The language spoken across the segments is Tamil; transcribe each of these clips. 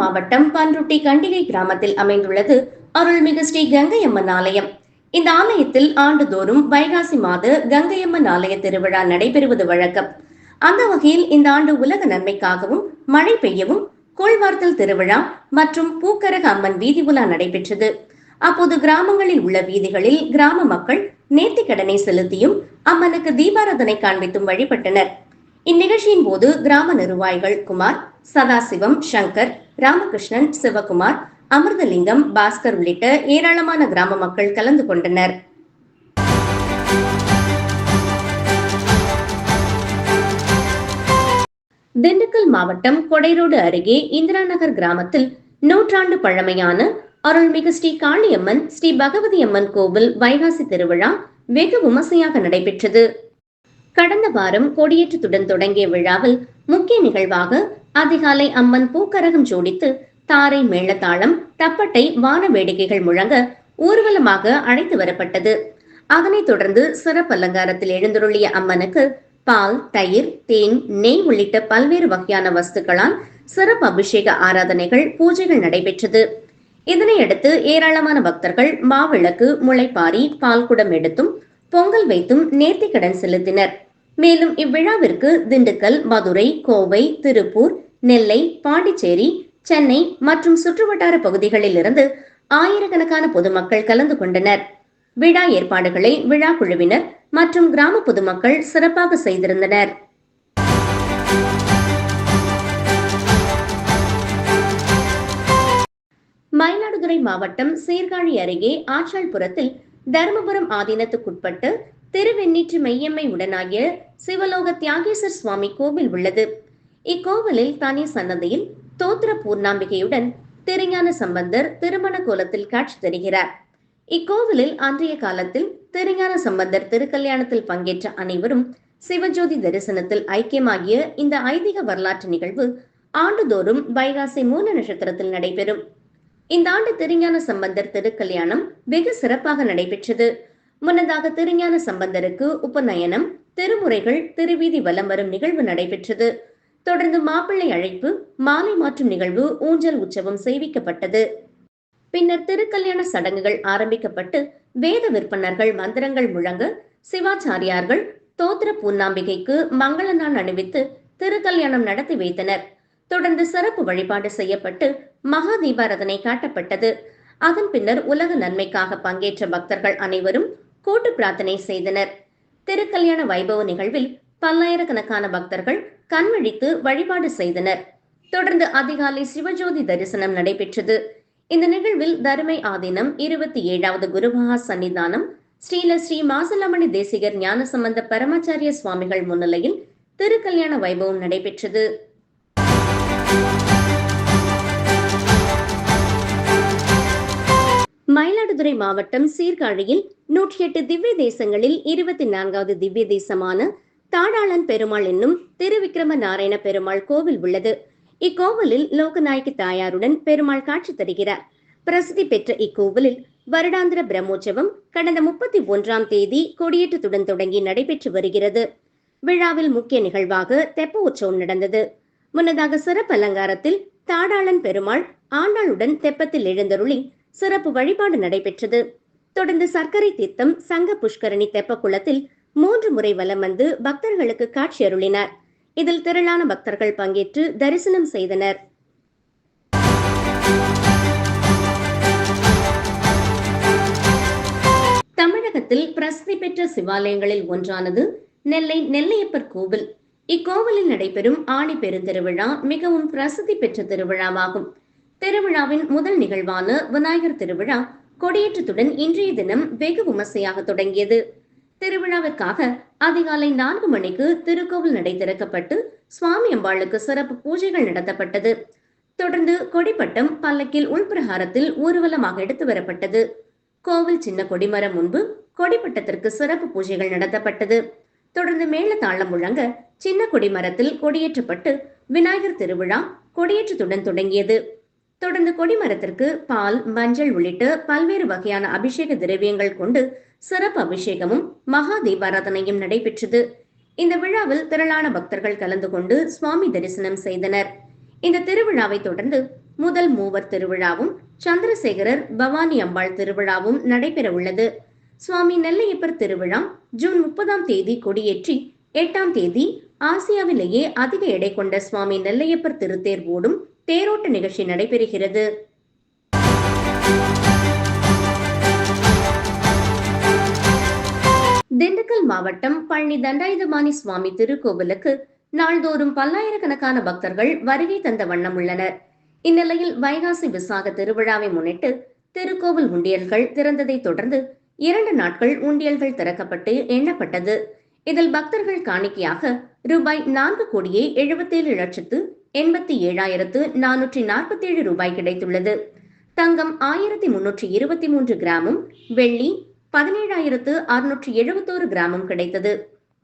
மாவட்டம் பன்ருட்டி கண்டிகை கிராமத்தில் அமைந்துள்ளது அருள்மிகு ஸ்ரீ கங்கையம்மன் ஆலயம். இந்த ஆலயத்தில் ஆண்டுதோறும் வைகாசி மாத கங்கையம்மன் ஆலய திருவிழா நடைபெறுவது வழக்கம். அந்த வகையில் இந்த ஆண்டு உலக நன்மைக்காகவும் மழை பெய்யவும் கூழ்வார்த்தல் திருவிழா மற்றும் பூக்கரக அம்மன் வீதி உலா நடைபெற்றது. அப்போது கிராமங்களில் உள்ள வீதிகளில் கிராம மக்கள் நேர்த்திக்கடனை செலுத்தியும் அம்மனுக்கு தீபாராதனை காண்பித்தும் வழிபட்டனர். இந்நிகழ்ச்சியின் போது கிராம நிர்வாகிகள் குமார் சதாசிவம் சங்கர் ராமகிருஷ்ணன் சிவகுமார் அமிர்தலிங்கம் பாஸ்கர் உள்ளிட்ட ஏராளமான கிராம மக்கள் கலந்து கொண்டனர். திண்டுக்கல் மாவட்டம் கொடைரோடு அருகே இந்திரா நகர் கிராமத்தில் நூற்றாண்டு பழமையான அருள்மிகு ஸ்ரீ காளியம்மன் ஸ்ரீ பகவதி அம்மன் கோவில் வைகாசி திருவிழா வெகு விமர்சையாக நடைபெற்றது. கடந்த வாரம் கொடியேற்றத்துடன் தொடங்கிய விழாவில் முக்கிய நிகழ்வாக அதிகாலை அம்மன் பூக்கரகம் ஜோடித்து தாரை மேளதாளம் தப்பட்டை வான வேடிக்கைகள் முழங்க ஊர்வலமாக அழைத்து வரப்பட்டது. அதனைத் தொடர்ந்து சிறப்பு அலங்காரத்தில் எழுந்தருளிய அம்மனுக்கு பால் தயிர் தேன் நெய் உள்ளிட்ட பல்வேறு வகையான வஸ்துக்களால் சிறப்பு அபிஷேக ஆராதனைகள் பூஜைகள் நடைபெற்றது. இதனையடுத்து ஏராளமான பக்தர்கள் மாவிளக்கு முளைப்பாரி பால்குடம் எடுத்தும் பொங்கல் வைத்தும் நேர்த்திக்கடன் செலுத்தினர். மேலும் இவ்விழாவிற்கு திண்டுக்கல் மதுரை கோவை திருப்பூர் நெல்லை பாண்டிச்சேரி சென்னை மற்றும் சுற்றுவட்டார பகுதிகளில் இருந்து ஆயிரக்கணக்கான பொதுமக்கள் கலந்து கொண்டனர். விழா ஏற்பாடுகளை விழா குழுவினர் மற்றும் கிராம பொதுமக்கள் சிறப்பாக செய்திருந்தனர். மயிலாடுதுறை மாவட்டம் சீர்காழி அருகே ஆச்சாள்புரத்தில் தருமபுரம் ஆதீனத்துக்குட்பட்டு திருவெண்ணீற்று மெய்யம்மை உடனாகிய சிவலோக தியாகேசர் சுவாமி கோவில் உள்ளது. இக்கோவிலில் தனி சன்னதியில் தோத்திர பூர்ணாம்பிகையுடன் திருஞான சம்பந்தர் திருமண கோலத்தில் காட்சி தருகிறார். இக்கோவிலில் அன்றைய காலத்தில் திருஞான சம்பந்தர் திருக்கல்யாணத்தில் பங்கேற்ற அனைவரும் சிவஜோதி தரிசனத்தில் ஐக்கியமாகிய இந்த ஐதீக வரலாற்று நிகழ்வு ஆண்டுதோறும் வைகாசி மூல நட்சத்திரத்தில் நடைபெறும். இந்த ஆண்டு திருஞான சம்பந்தர் திருக்கல்யாணம் வெகு சிறப்பாக நடைபெற்றது. முன்னதாக திருஞான சம்பந்தருக்கு உபநயனம் திருமுறைகள் திருவீதி வலம் வரும் நிகழ்வு நடைபெற்றது. தொடர்ந்து மாப்பிள்ளை அழைப்பு மாலை மாற்றும் நிகழ்வு ஊஞ்சல் உற்சவம் செய்விக்கப்பட்டது. பின்னர் திருக்கல்யாண சடங்குகள் ஆரம்பிக்கப்பட்டு வேத விற்பனர்கள் மந்திரங்கள் முழங்க சிவாச்சாரியார்கள் தோத்திர பூர்ணாம்பிகைக்கு மங்கள நாள் அணிவித்து திருக்கல்யாணம் நடத்தி வைத்தனர். தொடர்ந்து சிறப்பு வழிபாடு செய்யப்பட்டு மகா தீபாரதனை காட்டப்பட்டது. அதன் பின்னர் உலக நன்மைக்காக பங்கேற்ற பக்தர்கள் அனைவரும் கூட்டு பிரார்த்தனை செய்தனர். திருக்கல்யாண வைபவ நிகழ்வில் பல்லாயிரக்கணக்கான பக்தர்கள் கண்விழித்து வழிபாடு செய்தனர். தொடர்ந்து அதிகாலை சிவஜோதி தரிசனம் நடைபெற்றது. இந்த நிகழ்வில் தருமை ஆதீனம் இருபத்தி ஏழாவது குருமகா சன்னிதானம் ஸ்ரீல ஸ்ரீ மாசலமணி தேசிகர் ஞானசம்பந்த பரமாச்சாரிய சுவாமிகள் முன்னிலையில் திருக்கல்யாண வைபவம் நடைபெற்றது. மயிலாடுதுறை மாவட்டம் சீர்காழியில் நூற்றி எட்டு திவ்ய தேசங்களில் இருபத்தி நான்காவது திவ்ய தேசமான தாடாளன் பெருமாள் என்னும் திருவிக்கிரம நாராயண பெருமாள் கோவில் உள்ளது. இக்கோவிலில் லோகநாயகி தாயாருடன் பெருமாள் காட்சி தருகிறார். பிரசித்தி பெற்ற இக்கோவிலில் வருடாந்திர பிரம்மோற்சவம் கடந்த முப்பத்தி ஒன்றாம் தேதி கொடியேற்றத்துடன் தொடங்கி நடைபெற்று வருகிறது. விழாவில் முக்கிய நிகழ்வாக தெப்ப உற்சவம் நடந்தது. முன்னதாக சிறப்பு அலங்காரத்தில் தாடாளன் பெருமாள் ஆண்டாளுடன் தெப்பத்தில் எழுந்தருளி சிறப்பு வழிபாடு நடைபெற்றது. தொடர்ந்து சர்க்கரை தீர்த்தம் சங்க புஷ்கரணி தெப்ப குளத்தில் மூன்று முறை வலம் வந்து பக்தர்களுக்கு காட்சி அருளினார். இதில் திரளான பக்தர்கள் பங்கேற்று தரிசனம் செய்தனர். தமிழகத்தில் பிரசித்தி பெற்ற சிவாலயங்களில் ஒன்றானது நெல்லை நெல்லையப்பர் கோவில். இக்கோவிலில் நடைபெறும் ஆடி பெருந்திருவிழா மிகவும் பிரசித்தி பெற்ற திருவிழாவாகும். திருவிழாவின் முதல் நிகழ்வான விநாயகர் திருவிழா கொடியேற்றத்துடன் இன்றைய தினம் வெகு விமர்சையாக தொடங்கியது. திருவிழாவிற்காக அதிகாலை நான்கு மணிக்கு திருக்கோவில் நடை திறக்கப்பட்டு சுவாமி அம்பாளுக்கு சிறப்பு பூஜைகள் நடத்தப்பட்டது. தொடர்ந்து கொடிப்பட்டம் பல்லக்கில் உள்பிரகாரத்தில் ஊர்வலமாக எடுத்து வரப்பட்டது. கோவில் சின்ன கொடிமரம் முன்பு கொடிப்பட்டத்திற்கு சிறப்பு பூஜைகள் நடத்தப்பட்டது. தொடர்ந்து மேளதாளம் முழங்க சின்ன கொடிமரத்தில் கொடியேற்றப்பட்டு விநாயகர் திருவிழா கொடியேற்றத்துடன் தொடங்கியது. தொடர்ந்து கொடிமரத்திற்கு பால் மஞ்சள் உள்ளிட்ட பல்வேறு வகையான அபிஷேக திரவியங்கள் கொண்டு சிறப்பு அபிஷேகமும் மகா தீபாராதனையும் நடைபெற்றது. இந்த விழாவில் திரளான பக்தர்கள் கலந்து கொண்டு சுவாமி தரிசனம் செய்தனர். இந்த திருவிழாவை தொடர்ந்து முதல் மூவர் திருவிழாவும் சந்திரசேகரர் பவானி அம்பாள் திருவிழாவும் நடைபெற உள்ளது. சுவாமி நெல்லையப்பர் திருவிழா ஜூன் முப்பதாம் தேதி கொடியேற்றி எட்டாம் தேதி ஆசியாவிலேயே அதிக எடை கொண்ட சுவாமி நெல்லையப்பர் திருத்தேர் ஓடும் தேரோட்ட நிகழ்ச்சி நடைபெறுகிறது. திண்டுக்கல் மாவட்டம் பழனி தண்டாயுதபாணி சுவாமி திருக்கோவிலுக்கு நாள்தோறும் பல்லாயிரக்கணக்கான பக்தர்கள் வருகை தந்த வண்ணம் உள்ளனர். இந்நிலையில் வைகாசி விசாக திருவிழாவை முன்னிட்டு திருக்கோவில் உண்டியல்கள் திறந்ததை தொடர்ந்து இரண்டு நாட்கள் உண்டியல்கள் திறக்கப்பட்டு எண்ணப்பட்டது. இதில் பக்தர்கள் காணிக்கையாக ரூபாய் நான்கு கோடியே எழுபத்தேழு லட்சத்து எண்பத்தி ஏழாயிரத்து நானூற்றி நாற்பத்தி ஏழு ரூபாய் கிடைத்துள்ளது. தங்கம் ஆயிரத்தி முன்னூற்றி இருபத்தி மூன்று கிராமும் வெள்ளி பதினேழாயிரத்து அறுநூற்றி எழுபத்தோரு கிராமம் கிடைத்தது.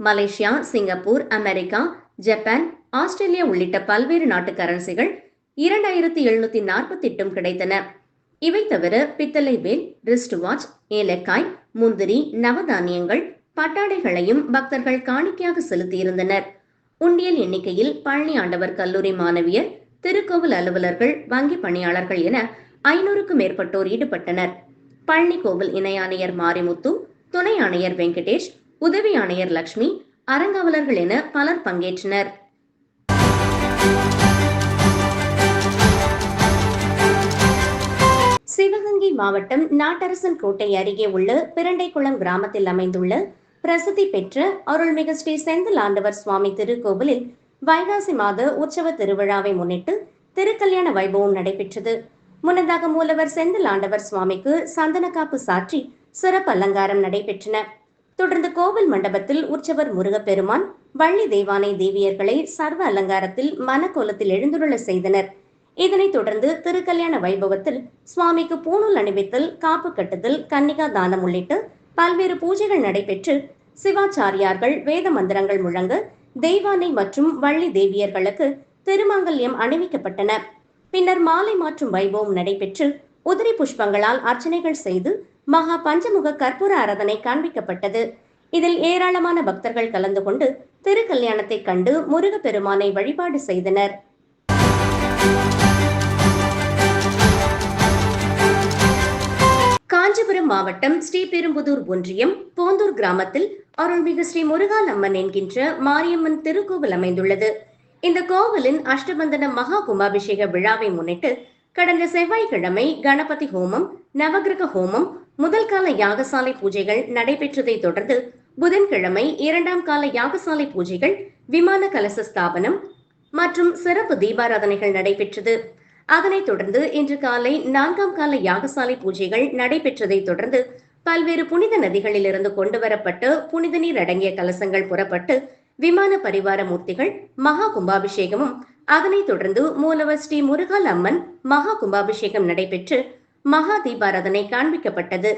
Malaysia Singapore America Japan Australia உள்ளிட்ட பல்வேறு நாட்டு கரன்சிகள் இரண்டாயிரத்தி எழுநூத்தி நாற்பத்தி எட்டும் கிடைத்தன. இவை தவிர பித்தளை வேல் ரிஸ்ட் வாட்ச் ஏலக்காய் முந்திரி நவதானியங்கள் பட்டாடைகளையும் பக்தர்கள் காணிக்கையாக செலுத்தியிருந்தனர். உண்டியல் எண்ணிக்கையில் பழனி ஆண்டவர் கல்லூரி மாணவியர் திருக்கோவில் அலுவலர்கள் வங்கி பணியாளர்கள் என ஐநூறுக்கும் மேற்பட்டோர் ஈடுபட்டனர். பழனி கோவில் இணை ஆணையர் மாரிமுத்து துணை ஆணையர் வெங்கடேஷ் உதவி ஆணையர் லட்சுமி அறங்காவலர்கள் என பலர் பங்கேற்றனர். சிவகங்கை மாவட்டம் நாட்டரசன் கோட்டை அருகே உள்ள பிரண்டைக்குளம் கிராமத்தில் அமைந்துள்ள பிரசித்தி பெற்ற அருள்மிகு ஸ்ரீ செந்தில் ஆண்டவர் சுவாமி திருக்கோவிலில் வைகாசி மாத உற்சவ திருவிழாவை முன்னிட்டு திருக்கல்யாண வைபவம் நடைபெற்றது. முன்னதாக மூலவர் செந்தில் ஆண்டவர் சுவாமிக்கு சந்தனக்காப்பு சாற்றி சிறப்பு அலங்காரம் நடைபெற்றன. தொடர்ந்து கோவில் மண்டபத்தில் உற்சவர் முருகப்பெருமான் வள்ளி தெய்வானை தேவியர்களை சர்வ அலங்காரத்தில் மனக்கோலத்தில் எழுந்துள்ள செய்தனர். இதனைத் தொடர்ந்து திருக்கல்யாண வைபவத்தில் சுவாமிக்கு பூணூல் அணிவித்தல் காப்பு கட்டுதல் கன்னிகா தானம் உள்ளிட்ட பல்வேறு பூஜைகள் நடைபெற்று சிவாச்சாரியார்கள் வேத மந்திரங்கள் முழங்க தெய்வானை மற்றும் வள்ளி தேவியர்களுக்கு திருமாங்கல்யம் அணிவிக்கப்பட்டன. பின்னர் மாலை மாற்றும் வைபவம் நடைபெற்று உதிரி புஷ்பங்களால் அர்ச்சனைகள் செய்து மகா பஞ்சமுக கற்பூர ஆராதனை காண்பிக்கப்பட்டது. இதில் ஏராளமான பக்தர்கள் கலந்து கொண்டு திருக்கல்யாணத்தை கண்டு முருகப்பெருமானை வழிபாடு செய்தனர். காஞ்சிபுரம் மாவட்டம் ஸ்ரீபெரும்புதூர் ஒன்றியம் போந்தூர் கிராமத்தில் அருள்மிகு ஸ்ரீ முருகால் அம்மன் என்கின்ற மாரியம்மன் திருக்கோவில் அமைந்துள்ளது. இந்த கோவிலின் அஷ்டபந்தன மகா கும்பாபிஷேக விழாவை முன்னிட்டு கடந்த செவ்வாய்க்கிழமை கணபதி ஹோமம் நவகிரக ஹோமம் முதல் கால யாகசாலை பூஜைகள் நடைபெற்றதை தொடர்ந்து புதன்கிழமை இரண்டாம் கால யாகசாலை பூஜைகள் விமான கலச ஸ்தாபனம் மற்றும் சிறப்பு தீபாராதனைகள் நடைபெற்றது. அதனைத் தொடர்ந்து இன்று காலை நான்காம் கால யாகசாலை பூஜைகள் நடைபெற்றதை தொடர்ந்து பல்வேறு புனித நதிகளிலிருந்து கொண்டுவரப்பட்டு புனித நீர் அடங்கிய கலசங்கள் புறப்பட்டு விமான பரிவார மூர்த்திகள் மகா கும்பாபிஷேகமும் அதனைத் தொடர்ந்து மூலவர் ஸ்ரீ முருகால் அம்மன் மகா கும்பாபிஷேகம் நடைபெற்று மகா தீபாராதனை காண்பிக்கப்பட்டது.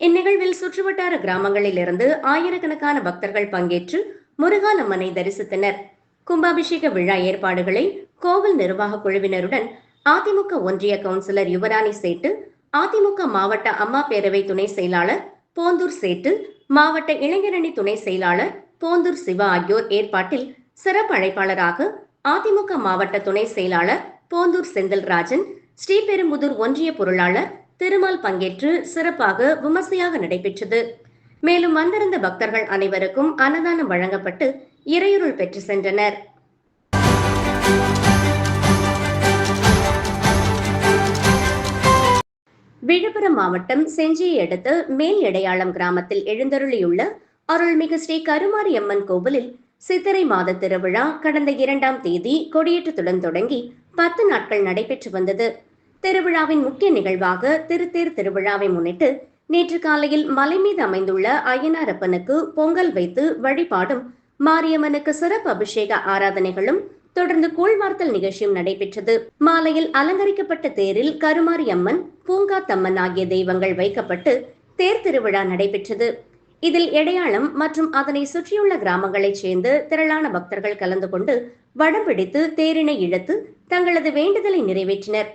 இந்நிகழ்வில் சுற்றுவட்டார கிராமங்களில் இருந்து ஆயிரக்கணக்கான பக்தர்கள் பங்கேற்று முருகால் அம்மனை தரிசித்தனர். கும்பாபிஷேக விழா ஏற்பாடுகளை கோவில் நிர்வாக குழுவினருடன் அதிமுக ஒன்றிய கவுன்சிலர் யுவராணி சேட்டு அதிமுக மாவட்ட அம்மா பேரவை துணை செயலாளர் போந்தூர் சேட்டு மாவட்ட இளைஞரணி துணை செயலாளர் போந்தூர் சிவா ஆகியோர் ஏற்பாட்டில் சிறப்பு அழைப்பாளராக அதிமுக மாவட்ட துணை செயலாளர் போந்தூர் செந்தில்ராஜன் ஸ்ரீபெரும்புதூர் ஒன்றிய பொருளாளர் திருமால் பங்கேற்று சிறப்பாக விமர்சையாக நடைபெற்றது. மேலும் வந்திருந்த பக்தர்கள் அனைவருக்கும் அன்னதானம் வழங்கப்பட்டு இறையுருள் பெற்று சென்றனர். விழுப்புரம் மாவட்டம் செஞ்சியை அடுத்து மேல் எடையாளம் கிராமத்தில் எழுந்தருளியுள்ள அருள்மிகு ஸ்ரீ கருமாரியம்மன் கோவிலில் சித்திரை மாத திருவிழா கடந்த இரண்டாம் தேதி கொடியேற்றத்துடன் தொடங்கி பத்து நாட்கள் நடைபெற்று வந்தது. திருவிழாவின் முக்கிய நிகழ்வாக திருத்தேர் திருவிழாவை முன்னிட்டு நேற்று காலையில் மலை மீது அமைந்துள்ள ஐயனாரப்பனுக்கு பொங்கல் வைத்து வழிபாடும் மாரியம்மனுக்கு சிறப்பு அபிஷேக ஆராதனைகளும் தொடர்ந்து கூழ்வார்த்தல் நிகழ்ச்சியும் நடைபெற்றது. மாலையில் அலங்கரிக்கப்பட்ட தேரில் கருமாரி அம்மன் பூங்காத்தம்மன் ஆகிய தெய்வங்கள் வைக்கப்பட்டு தேர் திருவிழா நடைபெற்றது. இதில் எடையாளம் மற்றும் அதனை சுற்றியுள்ள கிராமங்களைச் சேர்ந்த திரளான பக்தர்கள் கலந்து கொண்டு வடம் பிடித்து தேரினை இழுத்து தங்களது வேண்டுதலை நிறைவேற்றினர்.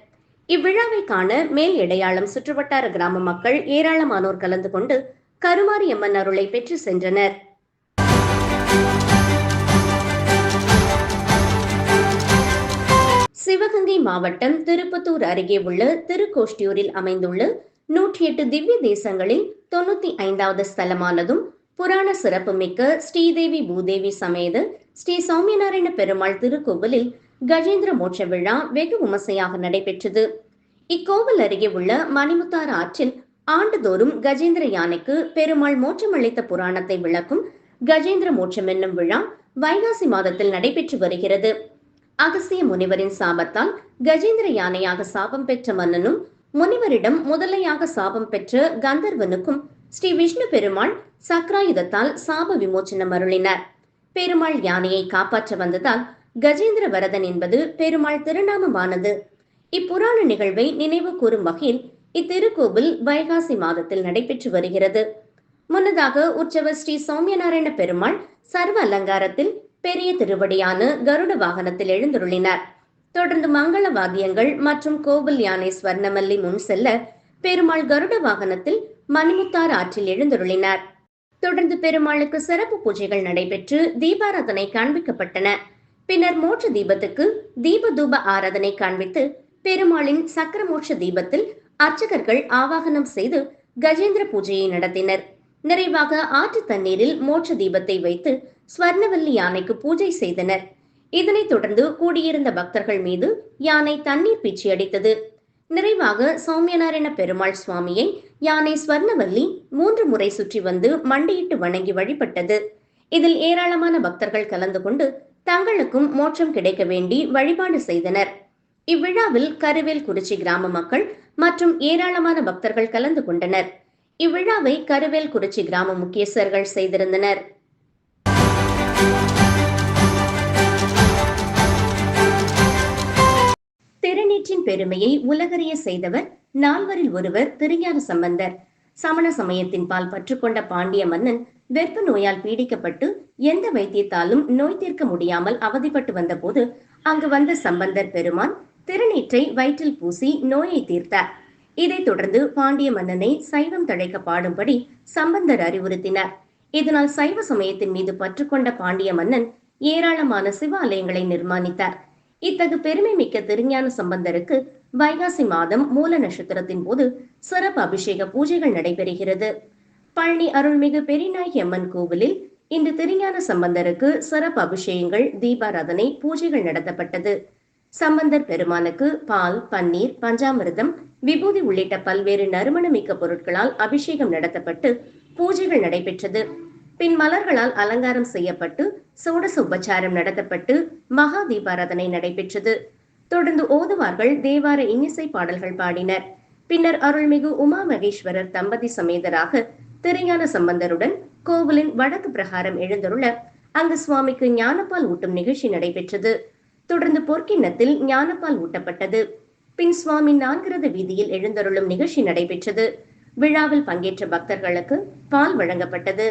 இவ்விழாவை காண மேல் எடையாளம் சுற்றுவட்டார கிராம மக்கள் ஏராளமானோர் கலந்து கொண்டு கருமாரியம்மன் அருளை பெற்று சென்றனர். சிவகங்கை மாவட்டம் திருப்பத்தூர் அருகே உள்ள திருக்கோஷ்டியூரில் அமைந்துள்ள நூற்றி எட்டு திவ்ய தேசங்களில் தொண்ணூத்தி ஐந்தாவது ஸ்தலமானதும் புராண சிறப்புமிக்க ஸ்ரீதேவி பூதேவி சமேத ஸ்ரீ சௌமியநாராயண பெருமாள் திருக்கோவிலில் கஜேந்திர மோட்ச விழா வெகு விமர்சையாக நடைபெற்றது. இக்கோவில் அருகே உள்ள மணிமுத்தாறு ஆற்றில் ஆண்டுதோறும் கஜேந்திர யானைக்கு பெருமாள் மோட்சமளித்த புராணத்தை விளக்கும் கஜேந்திர மோட்சம் என்னும் விழா வைகாசி மாதத்தில் நடைபெற்று வருகிறது. அகசிய முனிவரின் சாபத்தால் கஜேந்திர யானையாக சாபம் பெற்ற மன்னனும் முனிவரிடம் முதலையாக சாபம் பெற்ற கந்தர்வனுக்கும் ஸ்ரீ விஷ்ணு பெருமாள் சக்ராயுதத்தால் சாப விமோச்சனம் அருளினார். பெருமாள் யானையை காப்பாற்ற வந்ததால் கஜேந்திர வரதன் என்பது பெருமாள் திருநாமமானது. இப்புராண நிகழ்வை நினைவு கூறும் வகையில் இத்திருக்கோவில் வைகாசி மாதத்தில் நடைபெற்று வருகிறது. முன்னதாக உற்சவர் ஸ்ரீ சௌமியநாராயண பெருமாள் சர்வ அலங்காரத்தில் பெரிய திருவடியான கருட வாகனத்தில் எழுந்துருளினார். தொடர்ந்து மங்கள வாத்தியங்கள் மற்றும் கோவில் யானை ஸ்வர்ணமல்லி முன் செல்ல பெருமாள் கருட வாகனத்தில் மணிமுத்தார் ஆற்றில் எழுந்துருளினார். தொடர்ந்து பெருமாளுக்கு சிறப்பு பூஜைகள் நடைபெற்று தீபாராதனை காண்பிக்கப்பட்டன. பின்னர் மோட்ச தீபத்துக்கு தீப தூப ஆராதனை காண்பித்து பெருமாளின் சக்கரமோட்ச தீபத்தில் அர்ச்சகர்கள் ஆவாகனம் செய்து கஜேந்திர பூஜையை நடத்தினர். நிறைவாக ஆற்று தண்ணீரில் மோட்ச தீபத்தை வைத்து ஸ்வர்ணவல்லி யானைக்கு பூஜை செய்தனர். இதனைத் தொடர்ந்து கூடியிருந்த பக்தர்கள் மீது யானை தண்ணீர் பீச்சி அடித்தது. நிறைவாக சௌமியநாராயண பெருமாள் சுவாமியை யானை ஸ்வர்ணவல்லி மூன்று முறை சுற்றி வந்து மண்டியிட்டு வணங்கி வழிபட்டது. இதில் ஏராளமான பக்தர்கள் கலந்து கொண்டு தங்களுக்கும் மோட்சம் கிடைக்க வேண்டி வழிபாடு செய்தனர். இவ்விழாவில் கருவேல் குறிச்சி கிராம மக்கள் மற்றும் ஏராளமான பக்தர்கள் கலந்து கொண்டனர். இவ்விழாவை கருவேல் குறிச்சி கிராம முக்கியஸ்தர்கள் செய்திருந்தனர். திருநீற்றின் பெருமையை உலகறிய செய்தவர் நால்வரில் ஒருவர் திருஞான சம்பந்தர். சமண சமயத்தின் பால் பற்றுக்கொண்ட பாண்டிய மன்னன் வெப்ப நோயால் பீடிக்கப்பட்டு எந்த வைத்தியத்தாலும் நோய் தீர்க்க முடியாமல் அவதிப்பட்டு வந்தபோது அங்கு வந்த சம்பந்தர் பெருமான் திருநீற்றை வயிற்றில் பூசி நோயை தீர்த்தார். இதைத் தொடர்ந்து பாண்டிய மன்னனை சைவம் தழைக்க பாடும்படி சம்பந்தர் அறிவுறுத்தினார். இதனால் சைவ சமயத்தின் மீது பற்றுக்கொண்ட பாண்டிய மன்னன் ஏராளமான சிவ ஆலயங்களை நிர்மாணித்தார். இத்தகு பெருமை மிக்க திருஞான சம்பந்தருக்கு வைகாசி மாதம் மூல நட்சத்திரத்தின் போது சிறப்பு அபிஷேக பூஜைகள் நடைபெறுகிறது. பழனி அருள்மிகு பெரியநாயகி அம்மன் கோவிலில் இன்று திருஞான சம்பந்தருக்கு சிறப்பு அபிஷேகங்கள் தீபாராதனை பூஜைகள் நடத்தப்பட்டது. சம்பந்தர் பெருமானுக்கு பால் பன்னீர் பஞ்சாமிர்தம் விபூதி உள்ளிட்ட பல்வேறு நறுமணமிக்க பொருட்களால் அபிஷேகம் நடத்தப்பட்டு பூஜைகள் நடைபெற்றது. பின் மலர்களால் அலங்காரம் செய்யப்பட்டு சோடச உபச்சாரம் நடத்தப்பட்டு மகா தீபாராதனை நடைபெற்றது. தொடர்ந்து ஓதுவார்கள் தேவார இன்னிசை பாடல்கள் பாடினர். பின்னர் அருள்மிகு உமா மகேஸ்வரர் தம்பதி சமேதராக திருஞான சம்பந்தருடன் கோவிலின் வடக்கு பிரகாரம் எழுந்தருள அங்கு சுவாமிக்கு ஞானப்பால் ஊட்டும் நிகழ்ச்சி நடைபெற்றது. தொடர்ந்து பொற்கிண்ணத்தில் ஞானப்பால் ஊட்டப்பட்டது. பின் சுவாமி நான்கிறது வீதியில் எழுந்தருளும் நிகழ்ச்சி நடைபெற்றது. விழாவில் பங்கேற்ற பக்தர்களுக்கு பால் வழங்கப்பட்டது.